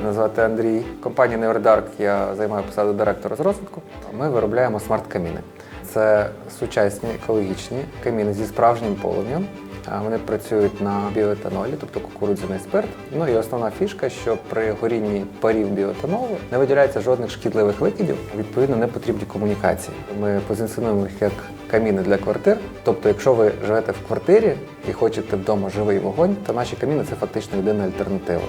Мене звати Андрій. Компанія Neverdark я займаю посаду директора з розвитку. Ми виробляємо смарт-каміни. Це сучасні екологічні каміни зі справжнім полум'ям. Вони працюють на біоетанолі, тобто кукурудзяний спирт. Ну і основна фішка, що при горінні парів біоетанолу не виділяється жодних шкідливих викидів. Відповідно, не потрібні комунікації. Ми позиціонуємо їх як каміни для квартир. Тобто, якщо ви живете в квартирі і хочете вдома живий вогонь, то наші каміни це фактично єдина альтернатива.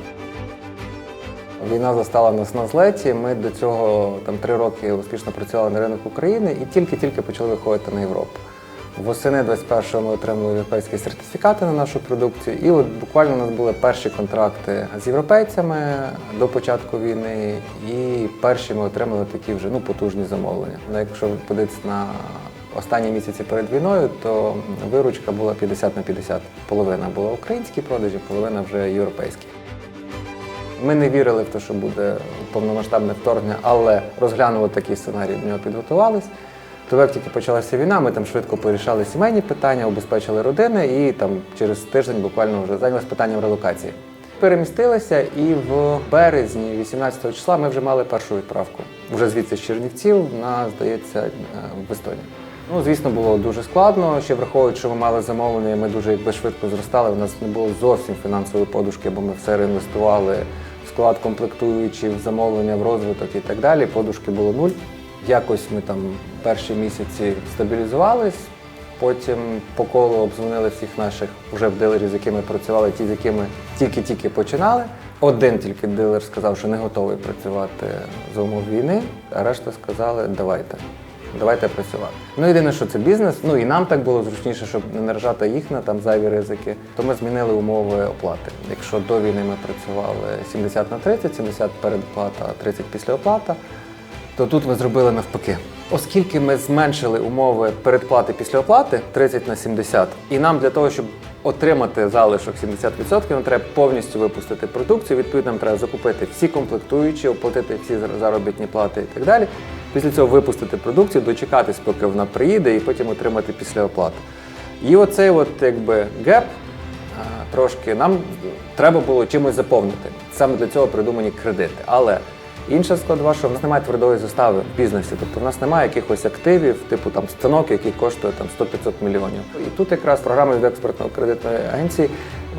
Війна застала нас на злеті. Ми до цього там три роки успішно працювали на ринок України і тільки-тільки почали виходити на Європу. Восени 21-го ми отримали європейські сертифікати на нашу продукцію. І от буквально у нас були перші контракти з європейцями до початку війни, і перші ми отримали такі вже ну, потужні замовлення. Ну, якщо подивитися на останні місяці перед війною, то виручка була 50 на 50. Половина була українські продажі, половина вже європейські. Ми не вірили в те, що буде повномасштабне вторгнення, але розглянули такий сценарій, до нього підготувались. То як тільки почалася війна, ми там швидко порішали сімейні питання, обезпечили родини і там через тиждень буквально вже зайнялися питанням релокації. Перемістилися, і в березні, 18 числа, ми вже мали першу відправку. Вже звідси з Чернівців на, здається, е, в Естонію. Ну, звісно, було дуже складно. Ще враховуючи, що ми мали замовлення, ми дуже якби швидко зростали. У нас не було зовсім фінансової подушки, бо ми все реінвестували склад комплектуючі, в замовлення, в розвиток і так далі. Подушки було нуль. Якось ми там перші місяці стабілізувались. Потім по колу обдзвонили всіх наших вже в дилерів, з якими працювали, ті, з якими тільки-тільки починали. Один тільки дилер сказав, що не готовий працювати за умов війни, а решта сказали, давайте. Давайте працювати. Ну єдине, що це бізнес. Ну і нам так було зручніше, щоб не наражати їх на там зайві ризики. То ми змінили умови оплати. Якщо до війни ми працювали 70 на 30, 70 передплата, 30 після оплата, то тут ми зробили навпаки. Оскільки ми зменшили умови передплати після оплати 30 на 70, і нам для того, щоб отримати залишок 70%, нам треба повністю випустити продукцію. Відповідно, нам треба закупити всі комплектуючі, оплатити всі заробітні плати і так далі. Після цього випустити продукцію, дочекатись, поки вона приїде, і потім отримати після оплати. І оцей от якби геп трошки нам треба було чимось заповнити. Саме для цього придумані кредити. Але інша складова, що в нас немає твердої застави в бізнесі, тобто в нас немає якихось активів, типу там станок, який коштує там 100-500 мільйонів. І тут якраз програма від експортної кредитної агенції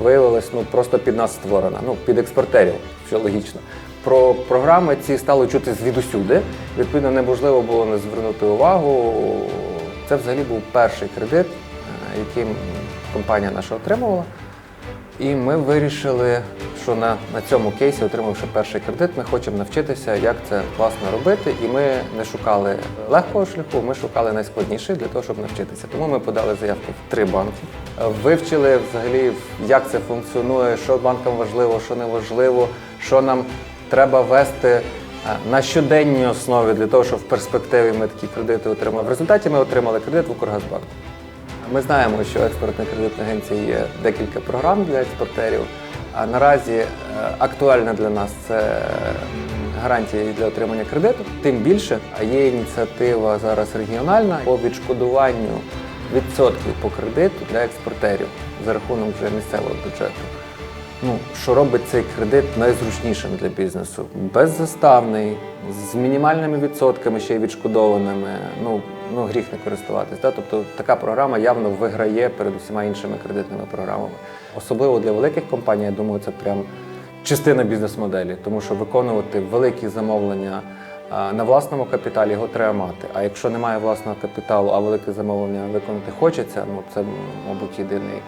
виявилась ну просто під нас створена, ну під експортерів, що логічно. Про програми ці стало чути звідусюди. Відповідно, неможливо було не звернути увагу. Це взагалі був перший кредит, е, який компанія наша отримувала. І ми вирішили, що на, на цьому кейсі, отримавши перший кредит, ми хочемо навчитися, як це класно робити. І ми не шукали легкого шляху, ми шукали найскладніший для того, щоб навчитися. Тому ми подали заявку в три банки, вивчили взагалі, як це функціонує, що банкам важливо, що не важливо, що нам треба вести е, на щоденній основі для того, щоб в перспективі ми такі кредити отримали. В результаті ми отримали кредит в Укргазбанку. Ми знаємо, що експортна кредитна агенція є декілька програм для експортерів. А наразі е, актуальна для нас це гарантія для отримання кредиту. Тим більше є ініціатива зараз регіональна по відшкодуванню відсотків по кредиту для експортерів за рахунок вже місцевого бюджету. Ну, що робить цей кредит найзручнішим для бізнесу? Беззаставний, з мінімальними відсотками ще й відшкодованими. Ну, ну гріх не користуватись. Да? Тобто така програма явно виграє перед усіма іншими кредитними програмами. Особливо для великих компаній, я думаю, це прям частина бізнес-моделі, тому що виконувати великі замовлення на власному капіталі його треба мати. А якщо немає власного капіталу, а велике замовлення виконати хочеться, ну це, мабуть, єдиний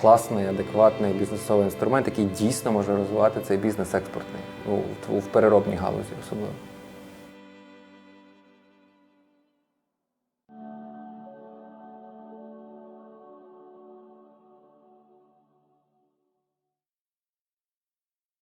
класний, адекватний бізнесовий інструмент, який дійсно може розвивати цей бізнес експортний в- в переробній галузі особливо.